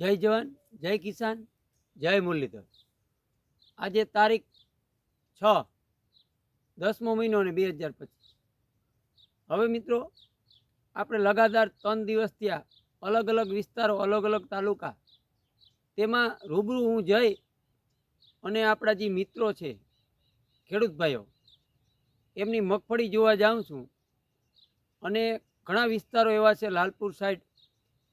જય જવાન, જય કિસાન, જય મુરલીધર. આજે તારીખ છ, દસમો મહિનો અને બે હજાર પચીસ. હવે મિત્રો, આપણે લગાતાર ત્રણ દિવસ ત્યાં અલગ અલગ વિસ્તારો, અલગ અલગ તાલુકા. તેમાં રૂબરૂ હું જઈ અને આપણા જે મિત્રો છે, ખેડૂત ભાઈઓ, એમની મગફળી જોવા જાઉં છું. અને ઘણા વિસ્તારો એવા છે, લાલપુર સાઈડ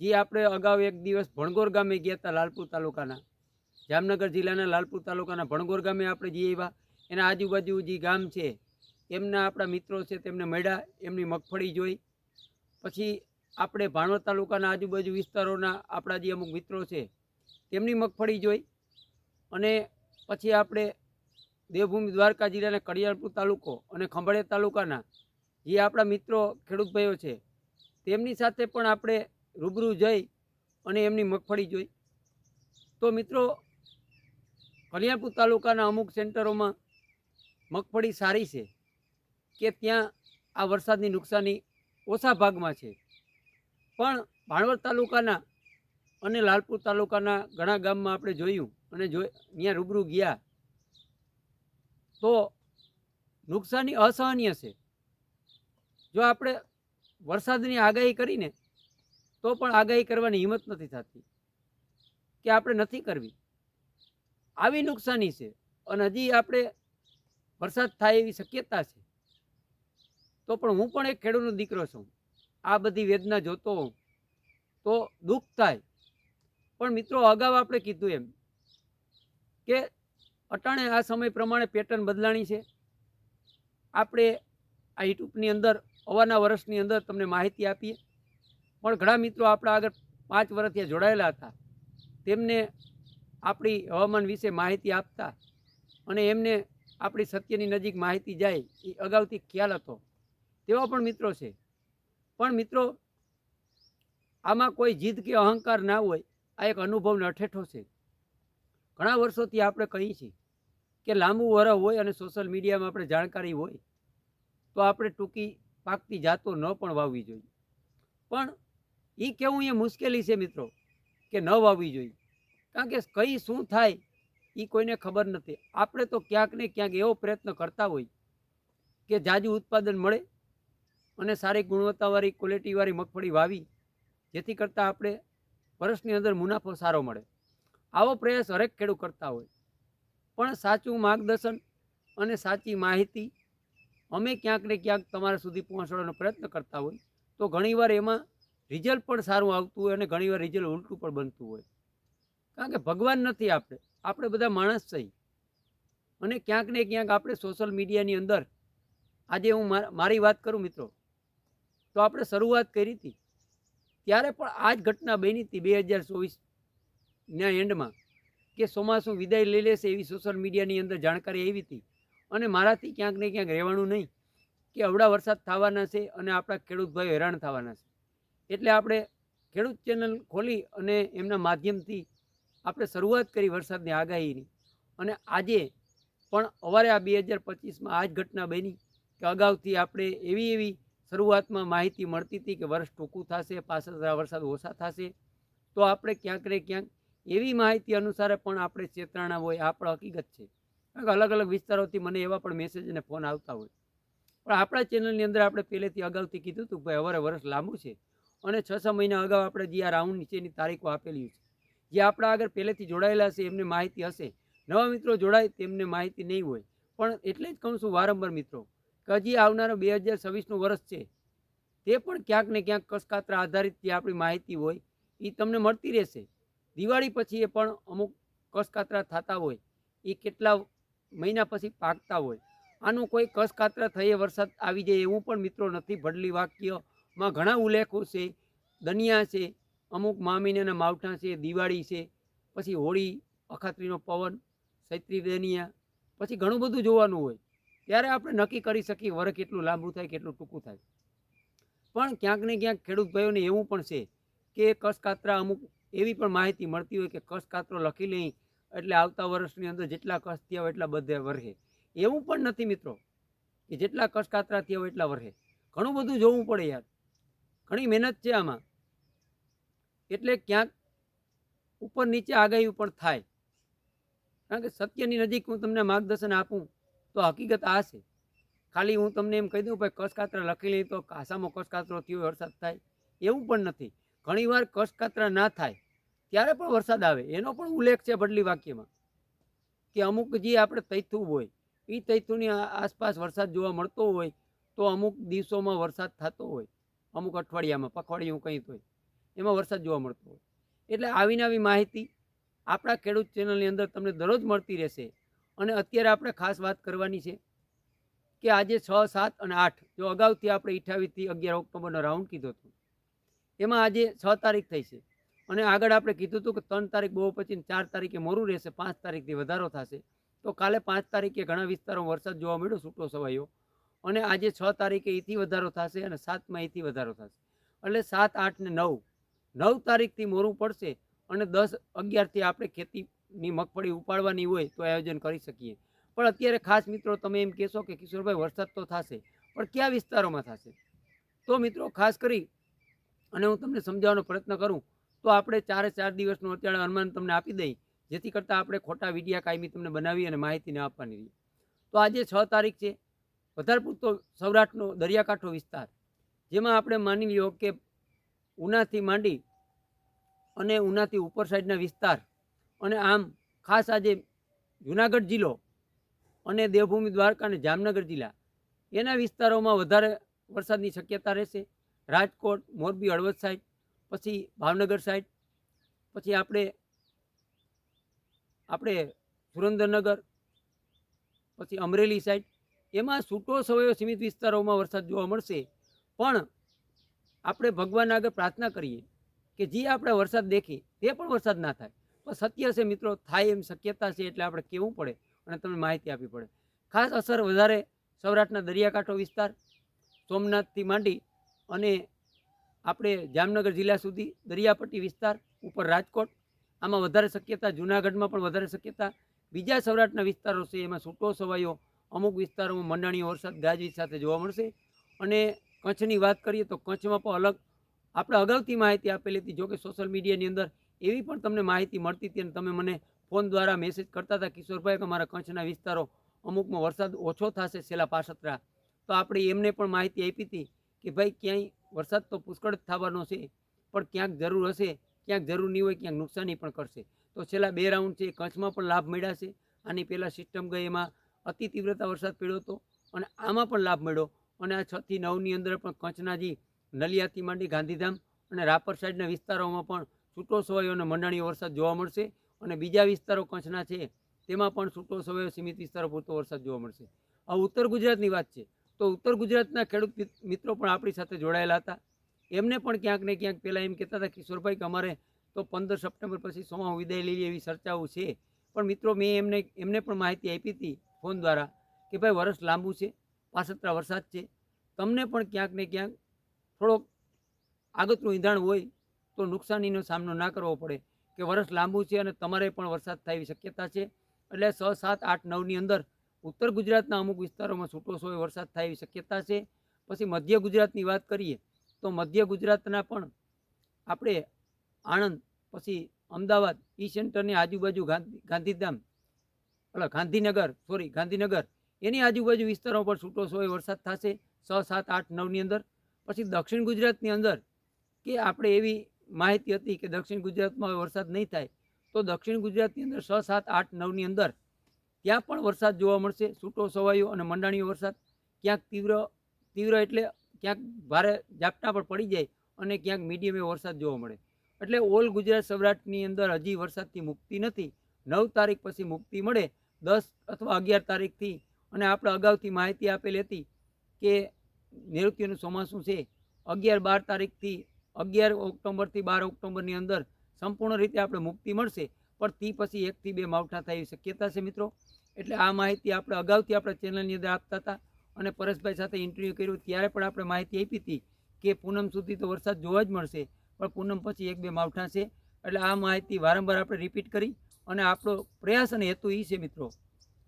જે, આપણે અગાઉ એક દિવસ ભણગોર ગામે ગયા હતા લાલપુર તાલુકાના. જામનગર જિલ્લાના લાલપુર તાલુકાના ભણગોર ગામે આપણે જઈ આવ્યા. એના આજુબાજુ જે ગામ છે, એમના આપણા મિત્રો છે, તેમને મળ્યા, એમની મગફળી જોઈ. પછી આપણે ભાણવડ તાલુકાના આજુબાજુ વિસ્તારોના આપણા જે અમુક મિત્રો છે, તેમની મગફળી જોઈ. અને પછી આપણે દેવભૂમિ દ્વારકા જિલ્લાના કડિયાળપુર તાલુકો અને ખંભાળિયા તાલુકાના જે આપણા મિત્રો ખેડૂત છે, તેમની સાથે પણ આપણે રૂબરૂ જઈ અને એમની મગફળી જોઈ. તો મિત્રો, કલ્યાણપુર તાલુકાના અમુક સેન્ટરોમાં મગફળી સારી છે કે ત્યાં આ વરસાદની નુકસાની ઓછા ભાગમાં છે. પણ ભાણવડ તાલુકાના અને લાલપુર તાલુકાના ઘણા ગામમાં આપણે જોયું અને જો ત્યાં રૂબરૂ ગયા. તો નુકસાની અસહનીય છે. જો આપણે વરસાદની આગાહી કરીને તો પણ આગાહી કરવાની હિંમત નથી થતી કે આપણે નથી કરવી. આવી નુકસાની છે અને હજી આપણે વરસાદ થાય એવી શક્યતા છે. તો પણ હું પણ એક ખેડૂતનો દીકરો છું. આ બધી વેદના જોતો હોઉં તો દુઃખ થાય. પણ મિત્રો અગાઉ આપણે કીધું એમ કે અટાણે આ સમય પ્રમાણે પેટર્ન બદલાણી છે. આપણે આ યુટ્યુબની અંદર અવારના વર્ષની અંદર તમને માહિતી આપીએ. પણ ઘણા મિત્રો આપણા આગળ પાંચ વર્ષથી જોડાયેલા હતા. તેમને આપણી હવામાન વિશે માહિતી આપતા અને એમને આપણી સત્યની નજીક માહિતી જાય એ અગાઉથી ખ્યાલ હતો. તેવા પણ મિત્રો છે. પણ મિત્રો, આમાં કોઈ જીદ કે અહંકાર ના હોય, આ એક અનુભવનો અઠેઠો છે. ઘણા વર્ષોથી આપણે કહીએ છીએ કે લાંબુ વરહ હોય અને સોશિયલ મીડિયામાં આપણે જાણકારી હોય, તો આપણે ટૂંકી પાકતી જાતો ન પણ વાવવી જોઈએ. પણ એ કેવું એ મુશ્કેલી છે મિત્રો, કે ન વાવવી જોઈએ. કારણ કે કઈ શું થાય એ કોઈને ખબર નથી. આપણે તો ક્યાંક ને ક્યાંક એવો પ્રયત્ન કરતા હોય કે જાજુ ઉત્પાદન મળે અને સારી ગુણવત્તાવાળી ક્વોલિટીવાળી મગફળી વાવી, જેથી કરતાં આપણે વર્ષની અંદર મુનાફો સારો મળે. આવો પ્રયાસ હરેક ખેડૂત કરતા હોય. પણ સાચું માર્ગદર્શન અને સાચી માહિતી અમે ક્યાંક ને ક્યાંક તમારા સુધી પહોંચાડવાનો પ્રયત્ન કરતા હોય, તો ઘણીવાર એમાં રિઝલ્ટ પણ સારું આવતું હોય અને ઘણીવાર રિઝલ્ટ ઉલટું પણ બનતું હોય. કારણ કે ભગવાન નથી આપણે. આપણે બધા માણસ છીએ અને ક્યાંક ને ક્યાંક આપણે સોશિયલ મીડિયાની અંદર, આજે હું મારી વાત કરું મિત્રો, તો આપણે શરૂઆત કરી હતી. ત્યારે પણ આ જ ઘટના બની હતી બે હજાર ચોવીસના એન્ડમાં કે ચોમાસું વિદાય લઈ લેશે એવી સોશિયલ મીડિયાની અંદર જાણકારી આવી હતી. અને મારાથી ક્યાંક ને ક્યાંક રહેવાનું નહીં, કે અવડા વરસાદ થવાના છે અને આપણા ખેડૂત ભાઈઓ હેરાન થવાના છે. એટલે આપણે ખેડૂત ચેનલ ખોલી અને એમના માધ્યમથી આપણે શરૂઆત કરી વરસાદની આગાહીની. અને આજે પણ અવારે આ બે હજાર પચીસમાં આ જ ઘટના બની કે અગાઉથી આપણે એવી એવી શરૂઆતમાં માહિતી મળતી હતી કે વર્ષ ટૂંકું થશે, પાછળ વરસાદ ઓછા થશે. તો આપણે ક્યાંક ને ક્યાંક એવી માહિતી અનુસારે પણ આપણે ચેતરાણા હોય, આ હકીકત છે. કારણ કે અલગ અલગ વિસ્તારોથી મને એવા પણ મેસેજ અને ફોન આવતા હોય. પણ આપણા ચેનલની અંદર આપણે પહેલેથી અગાઉથી કીધું હતું ભાઈ અવારે વર્ષ લાંબુ છે. અને છ છ મહિના અગાઉ આપણે જે આ રાઉન્ડ નીચેની તારીખો આપેલી છે, જે આપણા આગળ પહેલેથી જોડાયેલા છે, એમને માહિતી હશે. નવા મિત્રો જોડાય તેમને માહિતી નહીં હોય. પણ એટલે જ કહું છું વારંવાર મિત્રો, કે હજી આવનારો બે હજાર છવ્વીસનું વર્ષ છે. તે પણ ક્યાંક ને ક્યાંક કસકાત્રા આધારિત જે આપણી માહિતી હોય એ તમને મળતી રહેશે. દિવાળી પછી એ પણ અમુક કસકાત્રા થતા હોય એ કેટલા મહિના પછી પાકતા હોય. આનું કોઈ કસકાત્રા થઈએ વરસાદ આવી જાય એવું પણ મિત્રો નથી, ભડલી વાક્યમાં ઘણા ઉલ્લેખો છે. દનિયા છે, અમુક મામીને અને માવઠા છે, દિવાળી છે, પછી હોળી, અખાત્રીનો પવન, સૈત્રી દનિયા, પછી ઘણું બધું જોવાનું હોય. ત્યારે આપણે નક્કી કરી શકીએ વર કેટલું લાંબુ થાય, કેટલું ટૂંકું થાય. પણ ક્યાંક ને ક્યાંક ખેડૂત ભાઈઓને એવું પણ છે કે કસકાતરા અમુક એવી પણ માહિતી મળતી હોય કે કસકાતરો લખી લઈ એટલે આવતા વર્ષની અંદર જેટલા કસ થયા હોય એટલા બધે વરહે. એવું પણ નથી મિત્રો, કે જેટલા કસકાતરા થયા હોય એટલા વરહે. ઘણું બધું જોવું પડે યાર. ઘણી મહેનત છે આમાં. એટલે ક્યાંક ઉપર નીચે આગાહી પણ થાય. કારણ કે સત્યની નજીક હું તમને માર્ગદર્શન આપું તો હકીકત આ છે. ખાલી હું તમને એમ કહી દઉં, ભાઈ કસકાતરા લખી લઈ તો કાસામાં કસકાતરો થયો, વરસાદ થાય. એવું પણ નથી. ઘણીવાર કસકાતરા ના થાય, ત્યારે પણ વરસાદ આવે. એનો પણ ઉલ્લેખ છે ભડલી વાક્યમાં કે અમુક જે આપણે તૈથું હોય એ તૈથુની આસપાસ વરસાદ જોવા મળતો હોય, તો અમુક દિવસોમાં વરસાદ થતો હોય. અમુક અઠવાડિયામાં, પખવાડિયું કંઈ હોય. એમાં વરસાદ જોવા મળતો હોય. એટલે આવીને આવી માહિતી આપણા ખેડૂત ચેનલની અંદર તમને દરરોજ મળતી રહેશે. અને અત્યારે આપણે ખાસ વાત કરવાની છે કે આજે છ, સાત અને આઠ, જો અગાઉથી આપણે અઠ્યાવીસથી અગિયાર ઓક્ટોબરનો રાઉન્ડ કીધો હતો. એમાં આજે છ તારીખ થઈ છે. અને આગળ આપણે કીધું હતું કે ત્રણ તારીખ બહુ પછી ચાર તારીખે મોરું રહેશે, પાંચ તારીખથી વધારો થશે. તો કાલે પાંચ તારીખે ઘણા વિસ્તારોમાં વરસાદ જોવા મળ્યો, છૂટો સવાયો અને આજે છ તારીખે એથી વધારો થશે અને સાતમાં એથી વધારો થશે. એટલે સાત, આઠ ને નવ. નવ તારીખથી મોરું પડશે અને દસ, અગિયારથી આપણે ખેતીની મગફળી ઉપાડવાની હોય તો આયોજન કરી શકીએ. પણ અત્યારે ખાસ મિત્રો તમે એમ કહેશો કે કિશોરભાઈ, વરસાદ તો થશે, પણ કયા વિસ્તારોમાં થશે? તો મિત્રો ખાસ કરી, અને હું તમને સમજાવવાનો પ્રયત્ન કરું, તો આપણે ચારે ચાર દિવસનું અત્યારે અનુમાન તમને આપી દઈ, જેથી કરતાં આપણે ખોટા વિડીયા કાયમી તમને બનાવી અને માહિતી ન આપવાની રહી. તો આજે છ તારીખ છે વધારે પૂરતો સૌરાષ્ટ્રનો દરિયાકાંઠો વિસ્તાર, જેમાં આપણે માની લ્યો કે ઉનાથી માંડી અને ઉનાથી ઉપર સાઈડના વિસ્તાર અને આમ ખાસ આજે જુનાગઢ જિલ્લો અને દેવભૂમિ દ્વારકા અને જામનગર જિલ્લા, એના વિસ્તારોમાં વધારે વરસાદની શક્યતા રહેશે. રાજકોટ, મોરબી, હળવદ સાઈડ, પછી ભાવનગર સાઈડ, પછી આપણે આપણે સુરેન્દ્રનગર, પછી અમરેલી સાઈડ એમાં છૂટો સવયો સીમિત વિસ્તારોમાં વરસાદ જોવા મળશે. પણ આપણે ભગવાન આગળ પ્રાર્થના કરીએ કે જે આપણે વરસાદ દેખીએ તે પણ વરસાદ ના થાય. પણ સત્ય છે મિત્રો, થાય એમ શક્યતા છે એટલે આપણે કહેવું પડે અને તમને માહિતી આપવી પડે. ખાસ અસર વધારે સૌરાષ્ટ્રના દરિયાકાંઠો વિસ્તાર, સોમનાથથી માંડી અને આપણે જામનગર જિલ્લા સુધી દરિયાપટ્ટી વિસ્તાર, ઉપર રાજકોટ, આમાં વધારે શક્યતા જૂનાગઢમાં પણ વધારે શક્યતા. બીજા સૌરાષ્ટ્રના વિસ્તારો છે એમાં છૂટો સવાયો અમુક વિસ્તારોમાં મંડાણીઓ વરસાદ, ગાજવીજ સાથે જોવા મળશે. અને કચ્છની વાત કરીએ તો કચ્છમાં પણ અલગ આપણે અગાઉથી માહિતી આપેલી હતી. જોકે સોશિયલ મીડિયાની અંદર એવી પણ તમને માહિતી મળતી હતી અને તમે મને ફોન દ્વારા મેસેજ કરતા હતા, કિશોરભાઈ, કે મારા કચ્છના વિસ્તારો અમુકમાં વરસાદ ઓછો થશે છેલ્લા પાસતરા તો આપણે એમને પણ માહિતી આપી હતી કે ભાઈ, ક્યાંય વરસાદ તો પુષ્કળ જ થવાનો છે, પણ ક્યાંક જરૂર હશે, ક્યાંક જરૂર નહીં હોય, ક્યાંક નુકસાની પણ કરશે. તો છેલ્લા બે રાઉન્ડ છે કચ્છમાં પણ લાભ મળ્યા છે. આની પહેલાં સિસ્ટમ ગઈ એમાં અતિ તીવ્રતા વરસાદ પડ્યો હતો અને આમાં પણ લાભ મળ્યો. અને આ છથી નવની અંદર પણ કચ્છના જે નલિયાથી માંડી ગાંધીધામ અને રાપર સાઈડના વિસ્તારોમાં પણ છૂટો સવાયો અને મંડાણીઓ વરસાદ જોવા મળશે. અને બીજા વિસ્તારો કચ્છના છે, તેમાં પણ છૂટો સવાયો સીમિત વિસ્તારો પૂરતો વરસાદ જોવા મળશે. આ ઉત્તર ગુજરાતની વાત છે. તો ઉત્તર ગુજરાતના ખેડૂત મિત્રો પણ આપણી સાથે જોડાયેલા હતા. એમને પણ ક્યાંક ને ક્યાંક પહેલાં એમ કહેતા હતા, કિશોરભાઈ કે અમારે તો પંદર સપ્ટેમ્બર પછી સોમાં વિદાય લઈ લઈએ એવી ચર્ચાઓ છે. પણ મિત્રો, મેં એમને એમને પણ માહિતી આપી હતી ફોન દ્વારા કે ભાઈ વરસ લાંબુ છે પાસતરા વરસાદ છે. તમને પણ ક્યાંક ને ક્યાંક થોડોક આગતનું ઈંધણ હોય તો નુકસાનીનો સામનો ના કરવો પડે કે વરસ લાંબુ છે અને તમારે પણ વરસાદ થાય શક્યતા છે. એટલે છ, સાત, આઠ, નવની અંદર ઉત્તર ગુજરાતના અમુક વિસ્તારોમાં છૂટો સોય વરસાદ થાય શક્યતા છે. પછી મધ્ય ગુજરાતની વાત કરીએ તો મધ્ય ગુજરાતના પણ આપણે આણંદ, પછી અમદાવાદ, ઈ સેન્ટરની આજુબાજુ ગાંધી, ગાંધીધામ એટલે ગાંધીનગર સોરી ગાંધીનગર. એની આજુબાજુ વિસ્તારો પર છૂટો સોય વરસાદ થશે છ, સાત, આઠ નવની અંદર. પછી દક્ષિણ ગુજરાતની અંદર કે આપણે એવી માહિતી હતી કે દક્ષિણ ગુજરાતમાં વરસાદ નહીં થાય, તો દક્ષિણ ગુજરાતની અંદર છ, સાત, આઠ નવની અંદર ત્યાં પણ વરસાદ જોવા મળશે. છૂટો સવાયો અને મંડાણીયો વરસાદ. ક્યાંક તીવ્ર તીવ્ર એટલે ક્યાંક ભારે ઝાપટા પણ પડી જાય અને ક્યાંક મીડિયમે વરસાદ જોવા મળે. એટલે ઓલ ગુજરાત સૌરાષ્ટ્રની અંદર હજી વરસાદથી મુક્તિ નથી. નવ તારીખ પછી મુક્તિ મળે દસ અથવા અગિયાર તારીખથી અને આપણે અગાઉથી માહિતી આપેલી હતી કે નૈઋત્યનું ચોમાસું છે? અગિયાર બાર તારીખથી અગિયાર ઓક્ટોબરથી બાર ઓક્ટોબરની અંદર સંપૂર્ણ રીતે આપણે મુક્તિ મળશે. પણ તે પછી એકથી બે માવઠા થાય એવી શક્યતા છે મિત્રો. એટલે આ માહિતી આપણે અગાઉથી આપણે ચેનલની અંદર આપતા હતા અને પરેશભાઈ સાથે ઇન્ટરવ્યૂ કર્યું ત્યારે પણ આપણે માહિતી આપી હતી કે પૂનમ સુધી તો વરસાદ જોવા જ મળશે. પણ પૂનમ પછી એક બે માવઠા છે. એટલે આ માહિતી વારંવાર આપણે રિપીટ કરી અને આપણો પ્રયાસ અને હેતુ એ છે મિત્રો,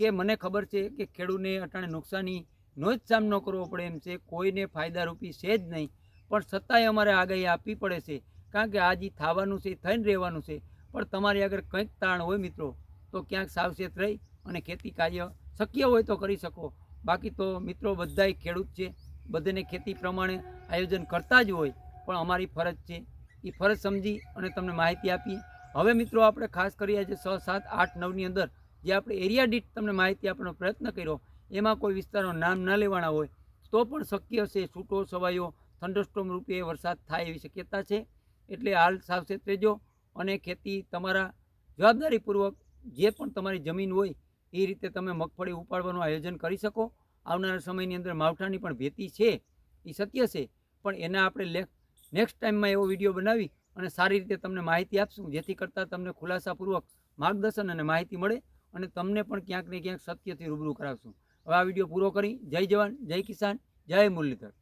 કે મને ખબર છે કે ખેડૂતને અટાણે નુકસાનીનો જ સામનો કરવો પડે એમ છે, કોઈને ફાયદારૂપી છે જ નહીં, પણ છતાંય અમારે આગાહી આપવી પડે છે, કારણ કે આ જે થવાનું છે, થઈને રહેવાનું છે, પણ તમારી આગળ કંઈક તાણ હોય મિત્રો, તો ક્યાંક સાવચેત રહી અને ખેતી કાર્ય શક્ય હોય તો કરી શકો. બાકી તો મિત્રો બધાય ખેડૂત છે, બધાને ખેતી પ્રમાણે આયોજન કરતા જ હોય, પણ અમારી ફરજ છે એ ફરજ સમજી અને તમને માહિતી આપીએ હવે મિત્રો આપણે ખાસ કરી આજે છ, સાત, આઠ, નવની અંદર જે આપણે એરિયા દીઠ તમને માહિતી આપવાનો પ્રયત્ન કર્યો, એમાં કોઈ વિસ્તારનું નામ ના લેવાના હોય, તો પણ શક્ય છે છૂટો સવાયો થંડરસ્ટોમ રૂપે વરસાદ થાય એવી શક્યતા છે. એટલે હાલ સાવચેત રહેજો અને ખેતી તમારા જવાબદારીપૂર્વક જે પણ તમારી જમીન હોય, એ રીતે તમે મગફળી ઉપાડવાનું આયોજન કરી શકો. આવનારા સમયની અંદર માવઠાની પણ ભેતી છે, એ સત્ય છે. પણ એના આપણે નેક્સ્ટ ટાઈમમાં એવો વીડિયો બનાવી અને સારી રીતે તમને માહિતી આપશું, જેથી કરતાં તમને ખુલાસાપૂર્વક માર્ગદર્શન અને માહિતી મળે અને તમને પણ ક્યાંક ને ક્યાંક સત્યથી રૂબરૂ કરાવશું. હવે આ વીડિયો પૂરો કરી, જય જવાન, જય કિસાન, જય મુરલીધર.